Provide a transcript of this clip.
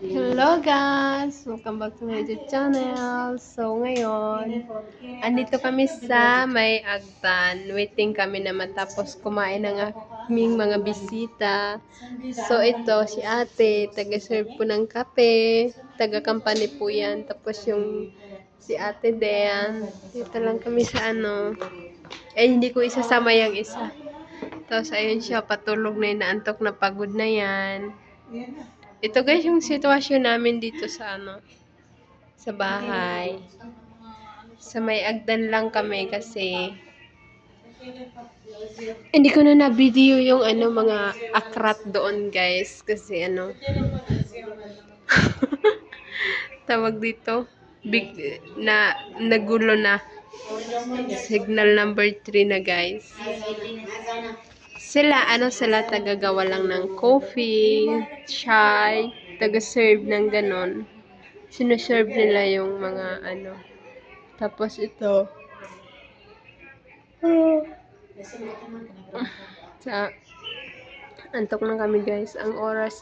Hello guys! Welcome back to my YouTube channel. So ngayon, andito kami sa may Agtan. Waiting kami na matapos kumain ng aming mga bisita. So ito, si ate, taga-serve po ng kape. Taga-company po yan. Tapos yung si ate din. Dito lang kami sa ano. Eh, hindi ko isasama yung isa. Tapos ayun siya, patulog na inaantok na pagod na yan. Ito guys yung sitwasyon namin dito sa ano sa bahay. Sa may agdan lang kami kasi hindi ko na na-video yung ano mga akrat doon guys. Kasi ano tawag dito big na nagulo na. Signal number 3 na guys sila, ano sila, tagagawa lang ng coffee, chai, taga-serve ng ganon. Sinuserve nila yung mga ano. Tapos ito. Sa, antok na kami guys. Ang oras